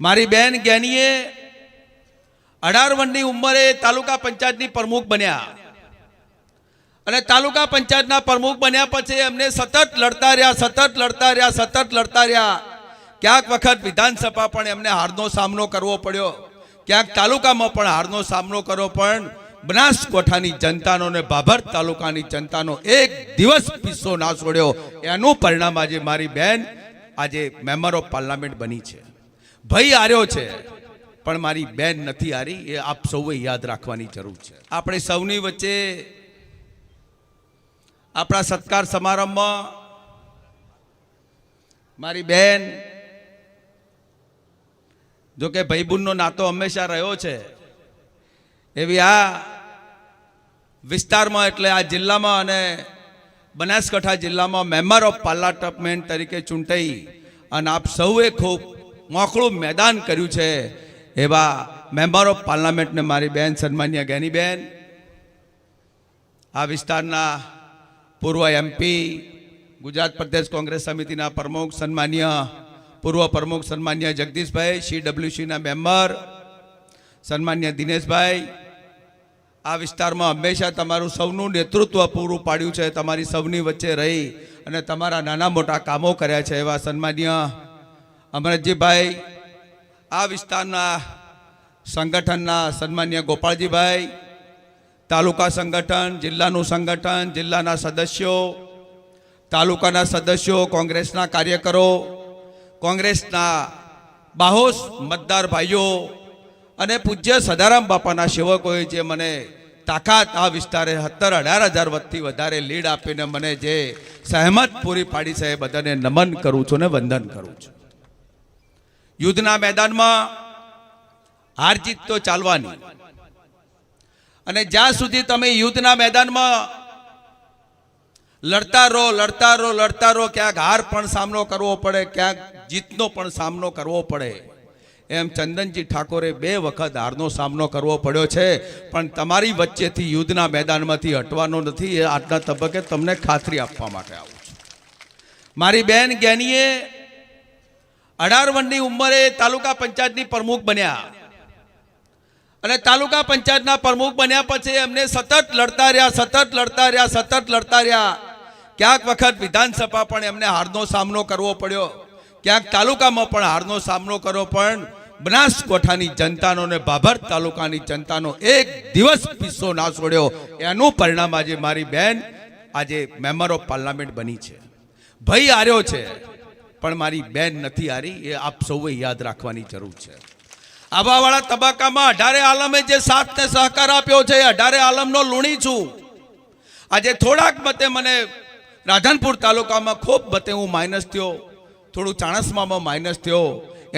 મારી બેન જ્ઞાનીએ અઢાર વર્ષની ઉંમરે તાલુકા પંચાયતની પ્રમુખ બન્યા. અને તાલુકા પંચાયતના પ્રમુખ બન્યા પછી એમને સતત લડતા રહ્યા, સતત લડતા રહ્યા, સતત લડતા રહ્યા. ક્યાંક વખત વિધાનસભા પણ એમને હારનો સામનો કરવો પડ્યો. ક્યાંક તાલુકામાં પણ હારનો સામનો કરવો, પણ બનાસકોઠાની જનતાનો ને બાભર તાલુકાની જનતાનો એક દિવસ પિસ્સો ના છોડ્યો. એનું પરિણામ આજે મારી બેન આજે મેમ્બર ઓફ પાર્લામેન્ટ બની છે. ભય હાર્યો છે. પણ મારી બેન નથી હારી, એ આપ સૌએ યાદ રાખવાની જરૂર છે. આપણે સૌની વચ્ચે આપણા સત્કાર સમારંભમાં મારી બેન જો કે ભાઈબુનનો નાતો હંમેશા રહ્યો છે, એવી આ વિસ્તારમાં એટલે આ જિલ્લામાં અને બનાસકાંઠા જિલ્લામાં મેમ્બર ઓફ પાર્લામેન્ટ તરીકે ચૂંટાઈ અને આપ સૌએ ખૂબ મોકળું મેદાન કર્યું છે. એવા મેમ્બર ઓફ પાર્લામેન્ટને મારી બેન, સન્માન્ય જ્ઞાનીબેન આ વિસ્તારના પૂર્વ એમપી ગુજરાત પ્રદેશ કોંગ્રેસ સમિતિના પ્રમુખ, સન્માન્ય, પૂર્વ પ્રમુખ, સન્માન્ય જગદીશભાઈ સી ડબલ્યુસીના મેમ્બર, સન્માન્ય દિનેશભાઈ, આ વિસ્તારમાં હંમેશા તમારું સૌનું નેતૃત્વ પૂરું પાડ્યું છે, તમારી સૌની વચ્ચે રહી અને તમારા નાના મોટા કામો કર્યા છે એવા સન્માન્ય અમરતજીભાઈ, આ વિસ્તારના સંગઠનના સન્માન્ય ગોપાળજીભાઈ, તાલુકા સંગઠન, જિલ્લાનું સંગઠન, જિલ્લાના સદસ્યો, તાલુકાના સદસ્યો, કોંગ્રેસના કાર્યકરો, કોંગ્રેસના બાહોશ મતદાર ભાઈઓ અને પૂજ્ય સદારામ બાપાના સેવકોએ જે મને તાકાત આ વિસ્તારે સત્તર અઢાર હજાર વતથી વધારે લીડ આપીને મને જે સહેમત પૂરી પાડી છે એ બધાને નમન કરું છું ને વંદન કરું છું. યુદ્ધના મેદાનમાં હાર જીત તો ચાલવાની. અને જ્યાં સુધી તમે યુદ્ધના મેદાનમાં લડતા રહો લડતા રહો લડતા રહો, ક્યાંક હાર પણ સામનો કરવો પડે, ક્યાંક જીતનો પણ સામનો કરવો પડે. એમ ચંદનજી ઠાકોરે બે વખત હારનો સામનો કરવો પડ્યો છે, પણ તમારી વચ્ચેથી યુદ્ધના મેદાનમાંથી હટવાનો નથી, એ આજના તબક્કે તમને ખાતરી આપવા માટે આવું છું. મારી બેન જ્ઞાનીએ અઢાર વર્ષની ઉંમરે તાલુકા પંચાયતની પ્રમુખ બન્યા. અને તાલુકા પંચાયતના પ્રમુખ બન્યા પછી એમને સતત લડતા રહ્યા, સતત લડતા રહ્યા, સતત લડતા રહ્યા. ક્યાંક વખત વિધાનસભા પણ એમને હારનો સામનો કરવો પડ્યો. ક્યાંક તાલુકામાં પણ હારનો સામનો કરવો પણ બનાસકોઠાની જનતાનો ને બાભર તાલુકાની જનતાનો એક દિવસ પીસો ના છોડ્યો. એનું પરિણામ આજે મારી બેન, આજે મેમ્બર ઓફ પાર્લામેન્ટ બની છે. ભય હાર્યો છે. પણ મારી બેન નથી હારી, એ આપ સૌએ યાદ રાખવાની જરૂર છે. આવાવાળા તબક્કામાં અઢારે આલમે જે સાથને સહકાર આપ્યો છે અઢારે આલમનો લુણી છું. આજે થોડાક મતે મને રાધનપુર તાલુકામાં ખૂબ મતે હું માઇનસ થયો, થોડું ચાણસમામાં માઇનસ થયો,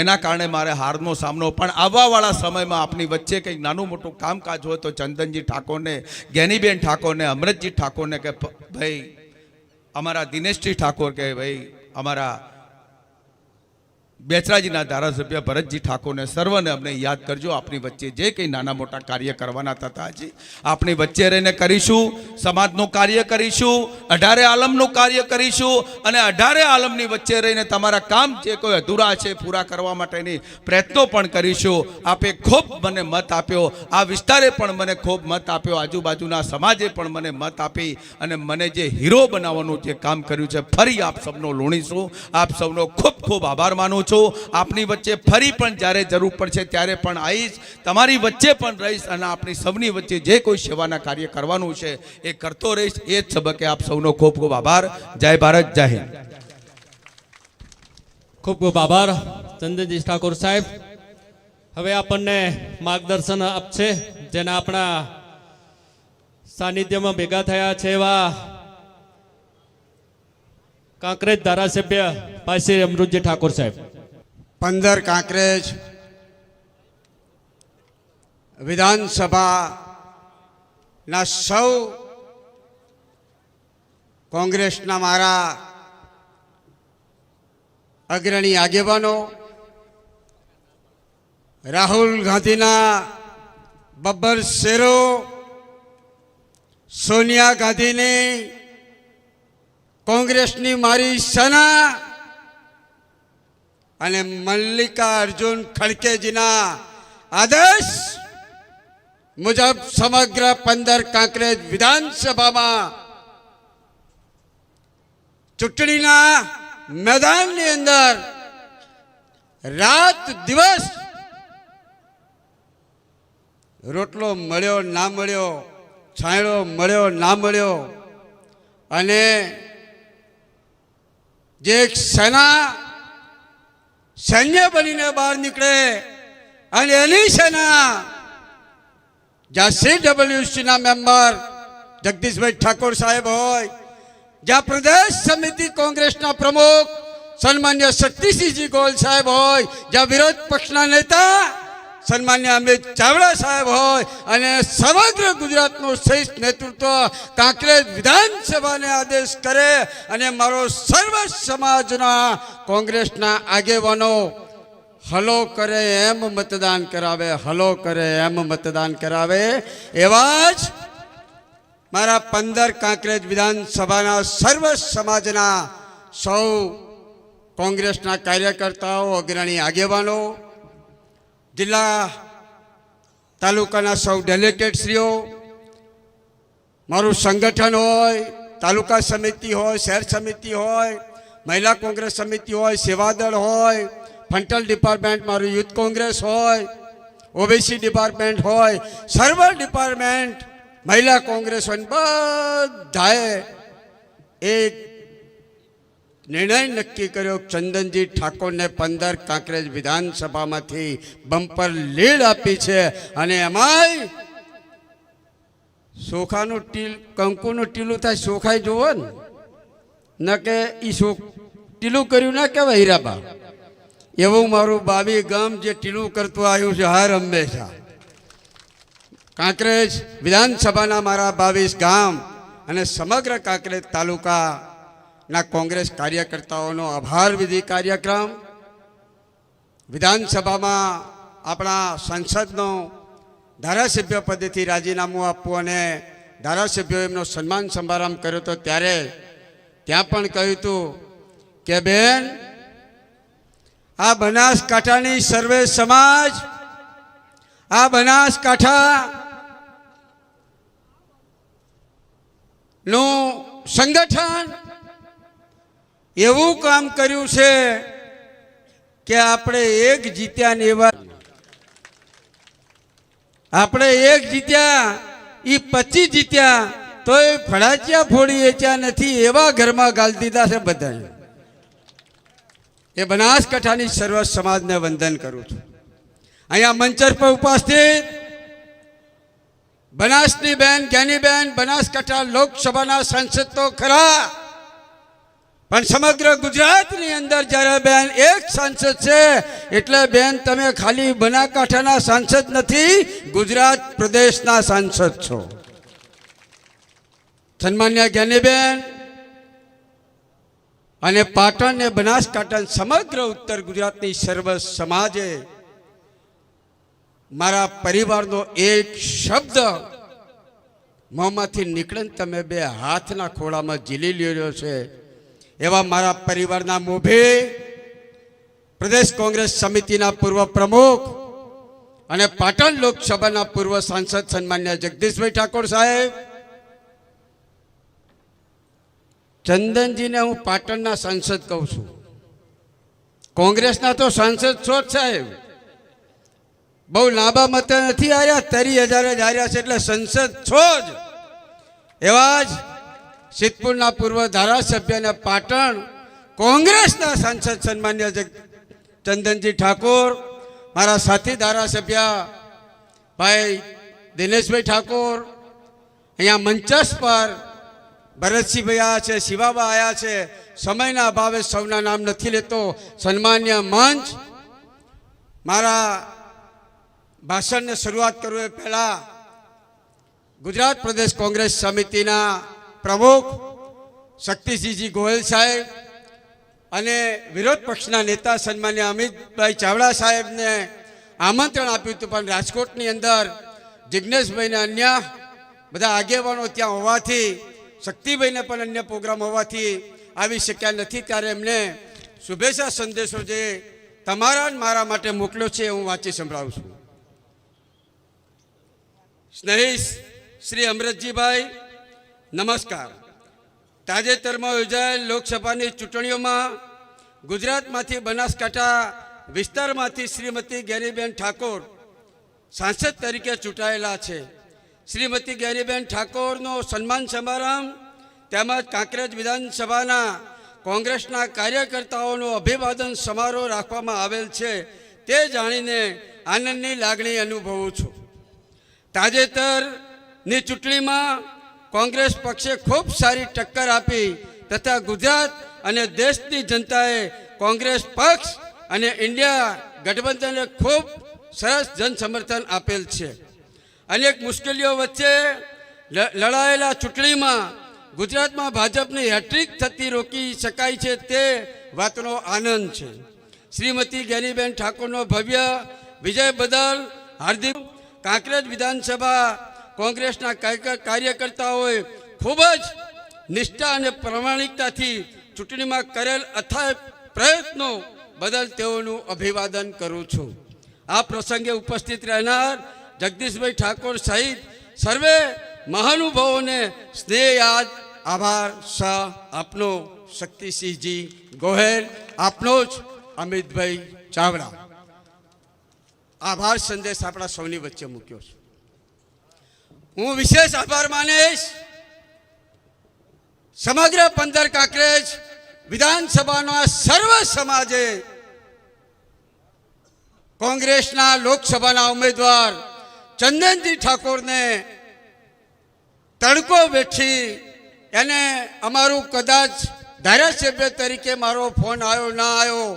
એના કારણે મારે હારનો સામનો, પણ આવવાવાળા સમયમાં આપની વચ્ચે કંઈક નાનું મોટું કામકાજ હોય તો ચંદનજી ઠાકોરને જ્ઞાનીબેન ઠાકોરને અમૃતજી ઠાકોરને કે ભાઈ, અમારા દિનેશજી ઠાકોર કે, ભાઈ, અમારા બેચરાજીના ધારાસભ્ય ભરતજી ઠાકોરને સર્વને અમને યાદ કરજો. આપણી વચ્ચે જે કંઈ નાના મોટા કાર્ય કરવાના થતા હજી આપણી વચ્ચે રહીને કરીશું. સમાજનું કાર્ય કરીશું. અઢારે આલમનું કાર્ય કરીશું. અને અઢારે આલમની વચ્ચે રહીને તમારા કામ જે કોઈ અધૂરા છે પૂરા કરવા માટેની પ્રયત્નો પણ કરીશું. આપે ખૂબ મને મત આપ્યો. આ વિસ્તારે પણ મને ખૂબ મત આપ્યો. આજુબાજુના સમાજે પણ મને મત આપી અને મને જે હીરો બનાવવાનું જે કામ કર્યું છે, ફરી આપ સૌનો લોણીશું. આપ સૌનો ખૂબ ખૂબ આભાર માનું છું. આપની વચ્ચે ફરી પણ જ્યારે જરૂર પડશે ત્યારે પણ આવીશ. તમારી વચ્ચે પણ રહીશ અને આપણી સૌની વચ્ચે જે કોઈ સેવાના કાર્ય કરવાનું છે એ કરતો રહીશ. એ જ સબકે આપ સૌનો ખૂબ ખૂબ આભાર. જય ભારત, જય હિન્દ. ખૂબ ખૂબ આભાર ચંદનજી ઠાકોર સાહેબ. હવે આપણને માર્ગદર્શન આપશે, જેના આપણા સાનિધ્યમાં ભેગા થયા છે એવા કાંકરેજ ધારાસભ્ય પાસે અમૃતજી ઠાકોર સાહેબ. પંદર કાંકરેજ, વિધાનસભાના સૌ કોંગ્રેસના મારા અગ્રણી આગેવાનો, રાહુલ ગાંધીના બબ્બર શેરો, સોનિયા ગાંધીની કોંગ્રેસની મારી સના અને મલ્લિકા અર્જુન ખડકેજીના આદેશ મુજબ સમગ્ર પંદર કાંકરેજ વિધાનસભામાં ચૂંટણીના મેદાનની અંદર રાત દિવસ રોટલો મળ્યો, ના મળ્યો, છાંયડો મળ્યો, ના મળ્યો અને જે એક સેના સૈન્ય બનીને બહાર નીકળે. અને એની સેના, જ્યાં સીડબ્લ્યુસીના મેમ્બર જગદીશભાઈ ઠાકોર સાહેબ હોય, જ્યાં પ્રદેશ સમિતિ કોંગ્રેસના પ્રમુખ સન્માન્ય શક્તિસિંહજી ગોલ સાહેબ હોય, જ્યાં વિરોધ પક્ષના નેતા સન્માન્ય અમિત ચાવડા સાહેબ હોય અને સમગ્ર ગુજરાતનું શ્રેષ્ઠ નેતૃત્વ કાંકરેજ વિધાનસભાને આદેશ કરે અને મારો સર્વ સમાજના કોંગ્રેસના આગેવાનો હલો કરે એમ મતદાન કરાવે, હલો કરે એમ મતદાન કરાવે, એવા જ મારા પંદર કાંકરેજ વિધાનસભાના સર્વ સમાજના સૌ કોંગ્રેસના કાર્યકર્તાઓ, અગ્રણી આગેવાનો જિલ્લા તાલુકાના સૌ ડેલિગેટશ્રીઓ મારું સંગઠન હોય, તાલુકા સમિતિ હોય, શહેર સમિતિ હોય, મહિલા કોંગ્રેસ સમિતિ હોય, સેવાદળ હોય, ફંટલ ડિપાર્ટમેન્ટ મારું યુથ કોંગ્રેસ હોય, ઓબીસી ડિપાર્ટમેન્ટ હોય સર્વ ડિપાર્ટમેન્ટ મહિલા કોંગ્રેસ હોય બધાએ એક નિર્ણય નક્કી કર્યો ચંદનજી ઠાકોરને પંદર કાંકરેજ વિધાનસભામાંથી બમ્પર લીડ આપી છે અને એમાંય સોખાનું ટીલ, કંકુનું ટીલું થાય સોખાઈ જોવો ને. ન કે એ શોખ, ટીલું કર્યું ના કહેવાય હીરાબા. એવું મારું બાવી ગામ જે ટીલું કરતું આવ્યું છે હર હંમેશા. કાંકરેજ વિધાનસભાના મારા બાવીસ ગામ અને સમગ્ર કાંકરેજ તાલુકાના કોંગ્રેસ કાર્યકર્તાઓનો આભાર વિધિ કાર્યક્રમ. વિધાનસભામાં આપણા સંસદનો ધારાસભ્ય પદેથી રાજીનામું આપવું અને ધારાસભ્યો એમનો સન્માન સમારંભ કર્યો હતો ત્યારે ત્યાં પણ કહ્યું હતું કે, બેન, આ બનાસકાંઠાની સર્વે સમાજ, આ બનાસકાંઠા નું સંગઠન એવું કામ કર્યું છે કે આપણે એક જીત્યા ને એવા આપણે એક જીત્યા એ પચીસ જીત્યા, તો એ ફડાચિયા ફોડી વેચ્યા નથી, એવા ઘરમાં ગાલ દીધા છે બધા એ બનાસકાંઠાની સર્વ સમાજને વંદન કરું છું. અહીંયા મંચર પર ઉપસ્થિત બનાસની બેન, જ્ઞાની બેન, બનાસકાંઠા લોકસભાના સાંસદ તો ખરા. પણ સમગ્ર ગુજરાતની અંદર જ્યારે બેન એક સાંસદ છે, એટલે બેન તમે ખાલી બનાકાંઠાના સાંસદ નથી, ગુજરાત પ્રદેશના સાંસદ છો. સન્માન્ય જ્ઞાનીબેન અને પાટણ ને બનાસકાંઠા સમગ્ર ઉત્તર ગુજરાતની સર્વ સમાજે મારા પરિવારનો એક શબ્દ મોંમાંથી નીકળે તમે બે હાથના ખોળામાં ઝીલી લેલો છે. એવા મારા પરિવારના મોભે પ્રદેશ કોંગ્રેસ સમિતિના પૂર્વ પ્રમુખ અને પાટણ લોકસભાના પૂર્વ સાંસદ સન્માન્ય જગદીશભાઈ ઠાકોર સાહેબ, ચંદનજીને હું પાટણના સાંસદ કહું છું. કોંગ્રેસના તો સાંસદ છો જ સાહેબ. બહુ લાંબા મતે નથી આવ્યા તરી હજાર જ આવ્યા છે એટલે સંસદ છો જ. એવા જ સિદ્ધપુરના પૂર્વ ધારાસભ્યને પાટણ કોંગ્રેસના સાંસદ સન્માન્ય ચંદનજી ઠાકોર, મારા સાથી ધારાસભ્ય ભાઈ દિનેશભાઈ ઠાકોર, અહીંયા મંચસ પર ભરતસિંહભાઈ આવ્યા છે, શિવાબા આવ્યા છે. સમયના અભાવે સૌના નામ નથી લેતો. સન્માન્ય મંચ મારા ભાષણને શરૂઆત કરું એ પહેલાં ગુજરાત પ્રદેશ કોંગ્રેસ સમિતિના પ્રમુખ શક્તિસિંહજી ગોયલ સાહેબ અને વિરોધ પક્ષના નેતા સન્માન્ય અમિતભાઈ ચાવડા સાહેબને આમંત્રણ આપ્યું હતું, પણ રાજકોટની અંદર જિજ્ઞેશભાઈને અન્ય બધા આગેવાનો ત્યાં હોવાથી, શક્તિભાઈને પણ અન્ય પ્રોગ્રામ હોવાથી આવી શક્યા નથી. ત્યારે એમને શુભેચ્છા સંદેશો જે તમારા મારા માટે મોકલ્યો છે, હું વાંચી સંભળાવું છું. સ્નેહી શ્રી અમરતજીભાઈ નમસ્કાર. તાજેતરમાં યોજાયેલ લોકસભાની ચૂંટણીઓમાં ગુજરાતમાંથી બનાસકાંઠા વિસ્તારમાંથી શ્રીમતી ગેરીબેન ઠાકોર સાંસદ તરીકે ચૂંટાયેલા છે. શ્રીમતી ગેરીબેન ઠાકોરનો સન્માન સમારંભ તેમજ કાંકરેજ વિધાનસભાના કોંગ્રેસના કાર્યકર્તાઓનો અભિવાદન સમારોહ રાખવામાં આવેલ છે તે જાણીને આનંદની લાગણી અનુભવું છું. તાજેતરની ચૂંટણીમાં કોંગ્રેસ પક્ષે ખૂબ સારી ટક્કર આપી તથા ગુજરાત અને દેશની જનતાએ કોંગ્રેસ પક્ષ અને ઇન્ડિયા ગઠબંધનને ખૂબ સરસ જન સમર્થન આપેલ છે. અનેક મુશ્કેલીઓ વચ્ચે લડાયેલા ચૂંટણીમાં ગુજરાતમાં ભાજપની હેટ્રિક થતી રોકી શકાય છે તે વાતનો આનંદ છે. શ્રીમતી ગેનીબેન ઠાકોરનો ભવ્ય વિજય બદલ હાર્દિક કાંકરેજ વિધાનસભા કોંગ્રેસના કાર્ય- કાર્યકર્તાઓએ ખૂબ જ નિષ્ઠા અને પ્રમાણિકતાથી ચૂંટણીમાં કરેલ અથાય પ્રયત્નો બદલ તેઓનું અભિવાદન કરું છું. આ પ્રસંગે ઉપસ્થિત રહેનાર જગદીશભાઈ ઠાકોર સહિત સર્વે મહાનુભાવોને સ્નેહ યાદ આભાર શાહ આપનો શક્તિસિંહજી ગોહેલ, આપનો જ અમિતભાઈ ચાવડા. આભાર સંદેશ આપણા સૌની વચ્ચે મૂક્યો છે. હું વિશેષ આભાર માનીશ. સમગ્ર પંદર કાંકરેજ વિધાનસભાના સર્વ સમાજે કોંગ્રેસના લોકસભાના ઉમેદવાર ચંદનજી ઠાકોરને તડકો વેઠી એને અમારું કદાચ ધારાસભ્ય તરીકે મારો ફોન આવ્યો, ના આવ્યો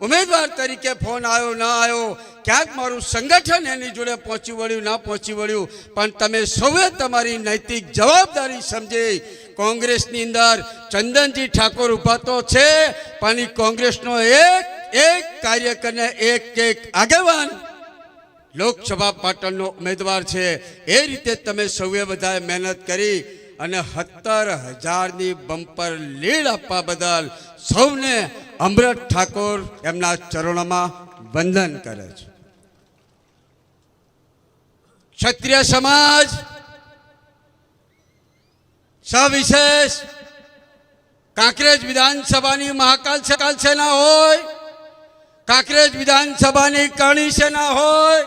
ઉમેદવાર તરીકે ફોન આવ્યો, ન આવ્યો, ક્યાંક મારું સંગઠન એની જોડે પહોંચી વળ્યું, ના પહોંચી વળ્યું, પણ તમે સૌએ તમારી નૈતિક જવાબદારી સમજી. કોંગ્રેસની અંદર ચંદનજી ઠાકોર ઊભા તો છે, પણ કોંગ્રેસનો એક એક કાર્યકરને એક એક આગેવાન લોકસભા પાટણનો ઉમેદવાર છે. એ રીતે તમે સૌએ બધાએ મહેનત કરી. અને સત્તર હજારની બમ્પર લીડ આપવા બદલ સૌને અમૃત ઠાકોર એમના ચરણોમાં વંદન કરે છે. ક્ષત્રિય સમાજ સવિશેષ કાંકરેજ વિધાનસભાની મહાકાલ સકાલ સેના હોય, કાંકરેજ વિધાનસભાની કરણી સેના હોય,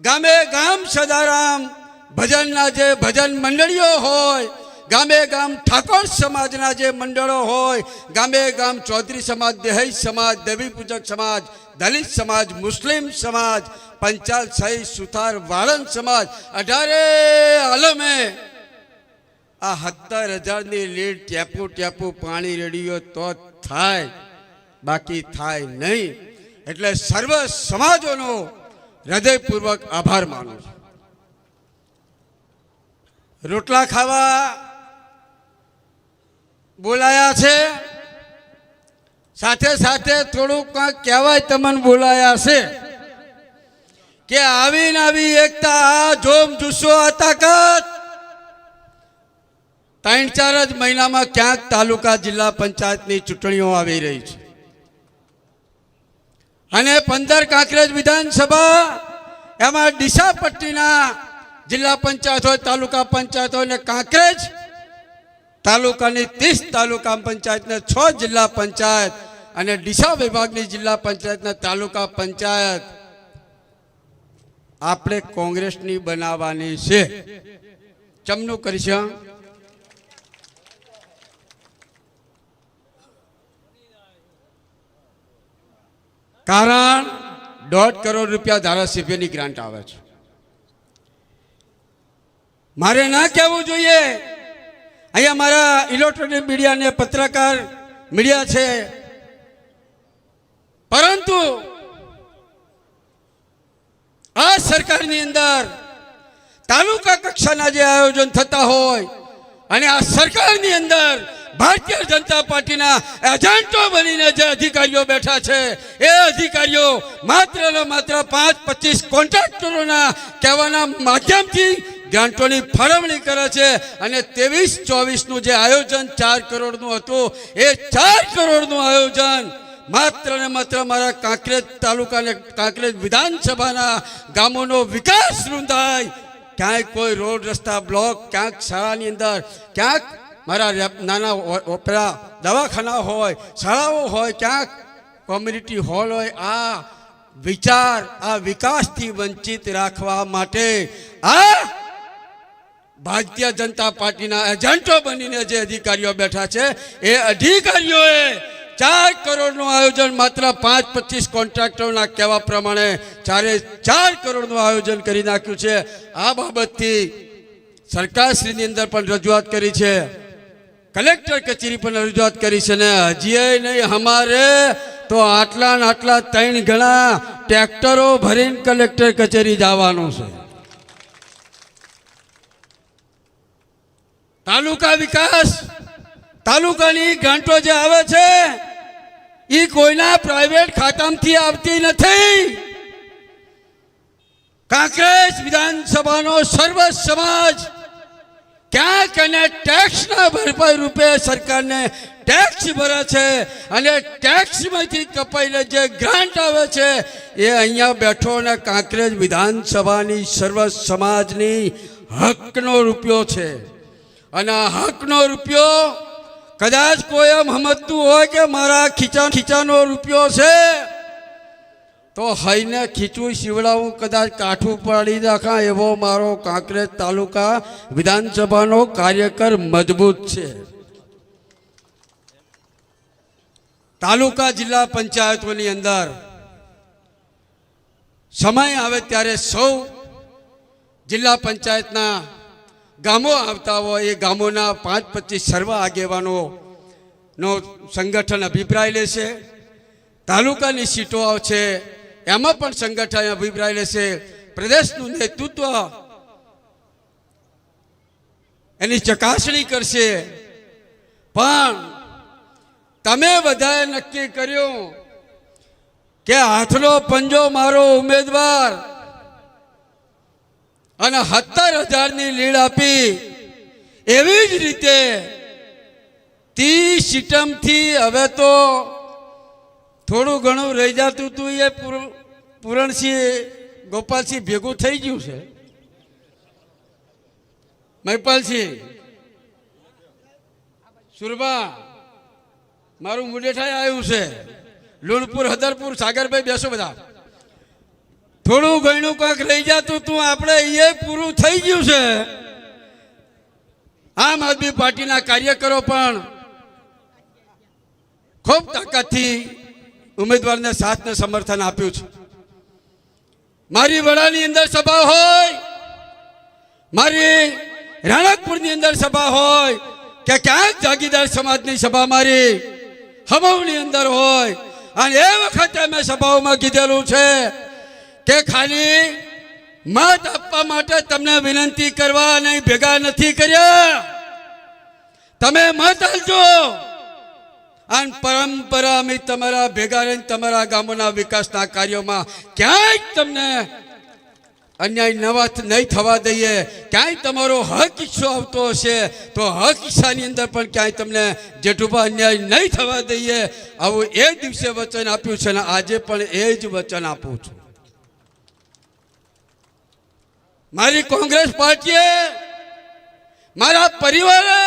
ગામે ગામ સદારામ ભજનના જે ભજન મંડળીઓ હોય, ગામે ગામ ઠાકોર સમાજના જે મંડળો હોય, ગામે ગામ ચૌધરી સમાજ દેહઈ સમાજ, દેવી પૂજક સમાજ, દલિત સમાજ, મુસ્લિમ સમાજ, પંચાલ સહી સુથાર વાળંદ સમાજ, અઢારે આલમે આ સત્તર હજારની લીડ ટેપુ ટેપુ પાણી રેડીયો તો થાય, બાકી થાય નહીં. એટલે સર્વ સમાજોનો હૃદયપૂર્વક આભાર માનું છું. રોટલા ખાવા બોલાયા છે. સાથે સાથે થોડુંક કહેવાય તમને બોલાયા છે. કે આવીને આવી એકતા જોમ જુસ્સો આ તાકાત. ત્રણ ચાર જ મહિનામાં ક્યાંક તાલુકા જિલ્લા પંચાયતની ચૂંટણીઓ આવી રહી છે. અને પંદર કાંકરેજ વિધાનસભા એમાં ડીસા પટ્ટીના જિલ્લા પંચાયત હોય, તાલુકા પંચાયત હોય ને કાંકરેજ, તાલુકાની ત્રીસ તાલુકા પંચાયત ને છ જિલ્લા પંચાયત અને ડીસા વિભાગની જિલ્લા પંચાયતના તાલુકા પંચાયત. આપણે કોંગ્રેસની બનાવવાની છે. ચમનું કરીશું કારણ દોઢ કરોડ રૂપિયા ધારાસભ્યની ગ્રાન્ટ આવે છે. મારે ના કહેવું જોઈએ. અહીંયા મારા ઇલેક્ટ્રોનિક મીડિયા ને પત્રકાર મીડિયા છે. પરંતુ આ સરકારની અંદર તાલુકા કક્ષાના જે આયોજન થતા હોય અને આ સરકારની અંદર ભારતીય જનતા પાર્ટીના એજન્ટો બનીને જે અધિકારીઓ બેઠા છે, એ અધિકારીઓ માત્ર ને માત્ર પાંચ પચીસ કોન્ટ્રાક્ટરોના કહેવાના માધ્યમથી ગ્રાન્ટોની ફાળવણી કરે છે અને ત્રેવીસ ચોવીસનું જે આયોજન ચાર કરોડનું હતું, એ ચાર કરોડનું આયોજન માત્ર ને માત્ર મારા કાંકરેજ તાલુકા અને કાંકરેજ વિધાનસભાના ગામોનો વિકાસ રૂંધાય. ક્યાંય કોઈ રોડ રસ્તા બ્લોક, ક્યાંક શાળાની અંદર, ક્યાંક મારા નાના ઓપરા દવાખાના હોય, શાળાઓ હોય, ક્યાંક કોમ્યુનિટી હોલ હોય, આ વિચાર, આ વિકાસથી વંચિત રાખવા માટે આ ભારતીય જનતા પાર્ટીના એજન્ટો બનીને જે અધિકારીઓ બેઠા છે, એ અધિકારીઓએ ચાર કરોડનું આયોજન માત્ર પાંચ પચીસ કોન્ટ્રાક્ટરોના કહેવા પ્રમાણે ચારે ચાર કરોડનું આયોજન કરી નાખ્યું છે. આ બાબતથી સરકારશ્રીની અંદર પણ રજૂઆત કરી છે. કલેક્ટર કચેરી પણ રજૂઆત કરી છે ને હજી નહીં, અમારે તો આટલા ને આટલા ત્રણ ગણા ટ્રેક્ટરો ભરીને કલેક્ટર કચેરી જવાનું છે. તાલુકા વિકાસ, તાલુકાની ગ્રાન્ટો જે આવે છે એ કોઈના પ્રાઇવેટ ખાતામાંથી આવતી નથી. કાંકરેજ વિધાનસભાનો સર્વ સમાજ ક્યાંક અને ટેક્સના ભરપાઈ રૂપે સરકારને ટેક્સ ભરે છે અને ટેક્સમાંથી કપાઈને જે ગ્રાન્ટ આવે છે, એ અહીંયા બેઠો અને કાંકરેજ વિધાનસભાની સર્વ સમાજની હકનો રૂપિયો છે. અને આ હકનો રૂપિયો કદાચ કોઈ એમ સમજતું હોય કે મારા ખીચા ખીચાનો રૂપિયો છે, તો હઈને ખીચું શિવડાવું, કદાચ કાઠું પાડી નાખા એવો મારો કાંકરેજ તાલુકા વિધાનસભાનો કાર્યકર મજબૂત છે. તાલુકા જિલ્લા પંચાયતોની અંદર સમય આવે ત્યારે સૌ જિલ્લા પંચાયતના ગામો આવતા હોય, એ ગામોના પાંચ પચીસ સર્વ આગેવાનો નો સંગઠન અભિપ્રાય લેશે. તાલુકાની સીટો આવશે, એમાં પણ સંગઠન અભિપ્રાય લેશે. પ્રદેશનું નેતૃત્વ એની ચકાસણી કરશે. પણ તમે બધાએ નક્કી કર્યું કે હાથનો પંજો મારો ઉમેદવાર અને સત્તર હજારની લીડ આપી. એવી જ રીતે ત્રીસ સિટમથી હવે તો થોડું ઘણું રહી જતું હતું એ પૂર- પૂરણસિંહ, ગોપાલસિંહ ભેગું થઈ ગયું છે. મહિપાલસિંહ સુરબા મારું મુડેઠાઈ આવ્યું છે. લુણપુર, હદરપુર, સાગરભાઈ બેસો બધા. થોડું ઘણું કાંક રહી જતું તું, આપણે એ પૂરું થઈ ગયું છે. આમ આદમી પાર્ટીના કાર્યકરો પણ ખૂબ તાકાતથી ઉમેદવારને સાથને સમર્થન આપ્યું છે. મારી વડાની અંદર સભા હોય, મારી રાણકપુરની અંદર સભા હોય, કે ક્યાંક જાગીદાર સમાજની સભા મારી હમવની અંદર હોય, અને એ વખતે મેં સભાઓમાં કીધેલું છે કે ખાલી મત આપવા માટે તમને વિનંતી કરવા નહીં, ભેગા નથી કર્યા. તમે મત આપજો. અને પરંપરા અમે તમારા ભેગા રહીને તમારા ગામોના વિકાસના કાર્યોમાં ક્યાંય તમને અન્યાય નવા નહીં થવા દઈએ. ક્યાંય તમારો હક ઈચ્છો આવતો હશે, તો હક ઈચ્છાની અંદર પણ ક્યાંય તમને જેઠુભા અન્યાય નહીં થવા દઈએ. આવું એ દિવસે વચન આપ્યું છે અને આજે પણ એ જ વચન આપું છું. મારી કોંગ્રેસ પાર્ટીએ, મારા પરિવારે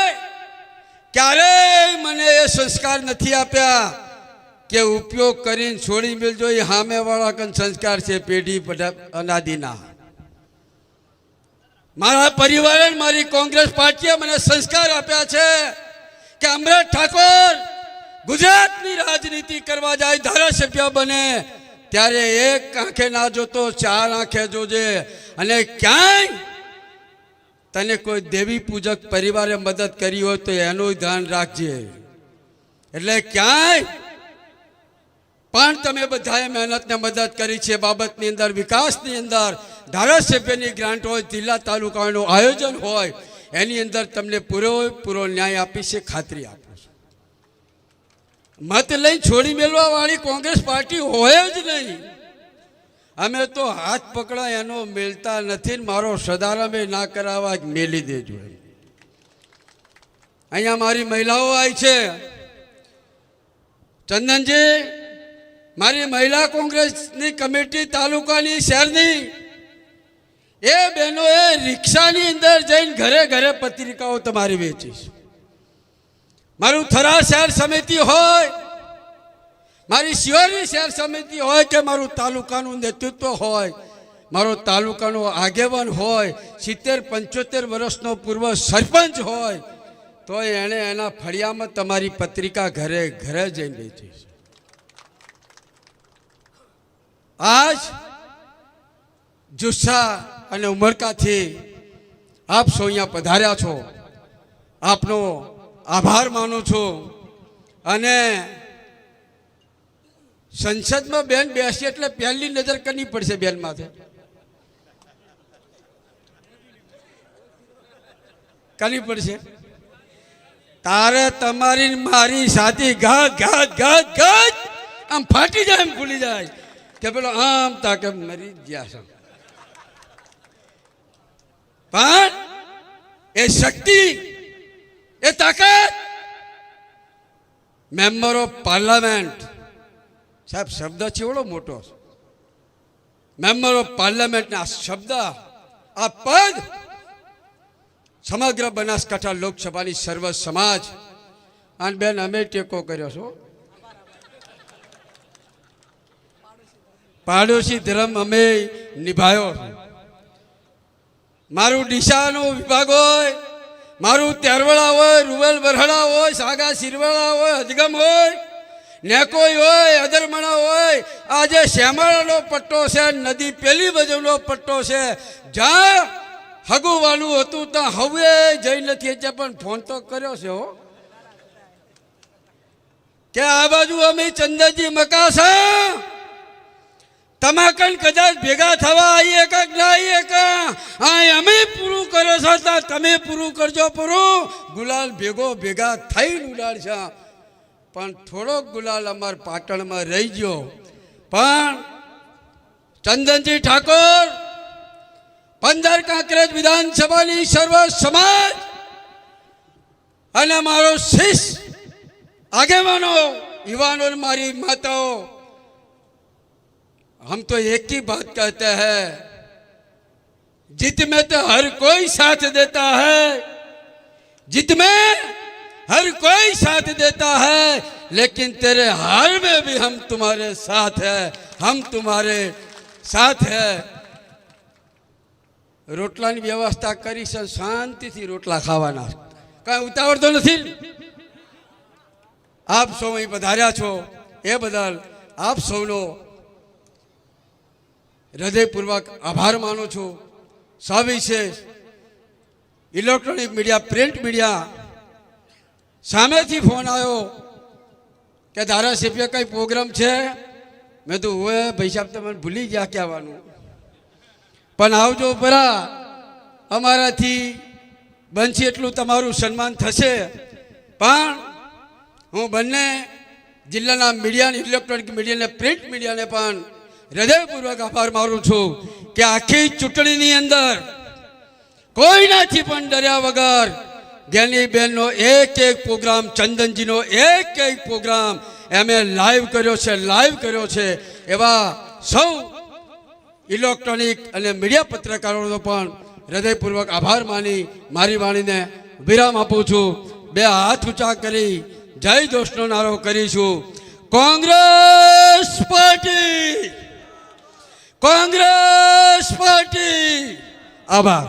ક્યારેય મને એ સંસ્કાર નથી આપ્યા કે ઉપયોગ કરીને છોડી મેળજો એ સામેવાળા કન સંસ્કાર છે પેઢી અનાદિના. મારા પરિવારે મારી કોંગ્રેસ પાર્ટીએ મને સંસ્કાર આપ્યા છે કે અમરેશ ઠાકોર ગુજરાતની રાજનીતિ કરવા જાય ધારાસભ્ય બને. ત્યારે એક આંખે ના જોતો, ચાર આંખે જોજે. અને ક્યાંય તને કોઈ દેવી પૂજક પરિવારે મદદ કરી હોય તો એનું ધ્યાન રાખજે. એટલે ક્યાંય પણ તમે બધાએ મહેનતને મદદ કરી છે, બાબતની અંદર, વિકાસની અંદર. ધારાસભ્યની ગ્રાન્ટ હોય, જિલ્લા તાલુકાનું આયોજન હોય, એની અંદર તમને પૂરો પૂરો ન્યાય આપી છે, ખાતરી આપું. મત લઈ છોડી મેળવા વાળી કોંગ્રેસ પાર્ટી હોય જ નહીં. અમે તો હાથ પકડા એનો મેલતા નથી મારો સદારામે ના કરાવવા મેલી દેજો. અહીંયા મારી મહિલાઓ આવી છે. ચંદનજી, મારી મહિલા કોંગ્રેસની કમિટી તાલુકાની શહેરની. એ બહેનોએ રિક્ષાની અંદર જઈને ઘરે ઘરે પત્રિકાઓ તમારી વેચી છે. મારું થરા શહેર સમિતિ હોય, મારી શિહોરી શહેર સમિતિ હોય કે મારું તાલુકાનું નેતૃત્વ હોય, મારો તાલુકાનો આગેવાન હોય, સિત્તેર પંચોતેર વર્ષનો પૂર્વ સરપંચ હોય, તો એણે એના ફળિયામાં તમારી પત્રિકા ઘરે ઘરે જઈને વેચી છે. આજ જુસ્સા અને ઉમરકાથી આપ સૌ અહીંયા પધાર્યા છો. આપનો આભાર માનું છું. અને સંસદમાં બેન બેસી એટલે પહેલી નજર કરવી પડશે બેન માથે. કરવી પડશે? તારે તમારી મારી સાથી ઘા ઘા ઘા ઘા આમ ફાટી જાય એમ ફૂલી જાય. કે પેલો આમ તાકે મરી ગયા છે. પણ એ શક્તિ એ તાકાત! મેમ્બર ઓફ પાર્લામેન્ટ સાહેબ, શબ્દ ચેવડો મોટો. મેમ્બર ઓફ પાર્લામેન્ટના શબ્દ, આ પદ સમગ્ર બનાસકાંઠા લોકસભાની સર્વ સમાજ. અને બેન, અમે ટેકો કર્યો છો. પાડોશી ધર્મ અમે નિભાયો મારું દિશાનો વિભાગ હોય મારું ત્યારવડા હોય, રૂવેલ બરહડા હોય, સાગા શિરવાળા હોય, અજગમ હોય, નેકોઈ હોય અદરમણા હોય આજે શ્યામાળાનો પટ્ટો છે, નદી પેલી બાજુનો પટ્ટો છે, જ્યાં હગુવાલું હતું, ત્યાં હવે જઈ નથી એટલે પણ ફોન તો કર્યો છે, હો. કે આ બાજુ અમે ચંદનજી મકાસા તમાકન કદાચ ભેગા થવા આવીએ કે ના આવીએ કે હા અમે પૂરું કરો છો તમે પૂરું કરજો પૂરું. ગુલાલ ભેગો ભેગા થઈને ઉડાડશે. પણ થોડોક ગુલાલ અમાર પાટણમાં રહી ગયો. પણ ચંદનજી ઠાકોર, પંદર કાંકરેજ વિધાનસભાની સર્વ સમાજ અને મારો શિષ્ય આગેવાનો યુવાનો મારી માતાઓ हम तो एक ही बात कहते हैं जित में तो हर कोई साथ देता है जित में हर कोई साथ देता है लेकिन तेरे हार में भी हम तुम्हारे साथ है हम तुम्हारे साथ है રોટલાની વ્યવસ્થા કરી છે શાંતિથી રોટલા ખાવાના કાંઈ ઉતાવળ તો નથી આપ સૌ અહીં પધાર્યા છો એ બદલ આપ સૌનો હૃદયપૂર્વક આભાર માનું છું. સવિશેષ ઇલેક્ટ્રોનિક મીડિયા પ્રિન્ટ મીડિયા સામેથી ફોન આવ્યો કે ધારાસભ્ય કઈ પ્રોગ્રામ છે? મેં તો હોય ભાઈ સાહેબ, તમે ભૂલી ગયા કહેવાનું પણ આવજો પરા અમારાથી બનશે એટલું તમારું સન્માન થશે. પણ હું બંને જિલ્લાના મીડિયાને ઇલેક્ટ્રોનિક મીડિયાને પ્રિન્ટ મીડિયાને પણ હૃદયપૂર્વક આભાર મારું છું કે આખી ચૂંટણીની અંદર કોઈનાથી પણ ડર્યા વગર જ્ઞાનીબેનનો એક એક પ્રોગ્રામ, ચંદનજીનો એક એક પ્રોગ્રામ એમે લાઈવ કર્યો છે, લાઈવ કર્યો છે એવા સૌ ઇલેક્ટ્રોનિક અને મીડિયા પત્રકારોનો પણ હૃદયપૂર્વક આભાર માની, મારી વાણીને વિરામ આપું છું. બે હાથ ઊંચા કરી જય દોષનો નારો કરીશું. કોંગ્રેસ પાર્ટી! કોંગ્રેસ પાર્ટી આભાર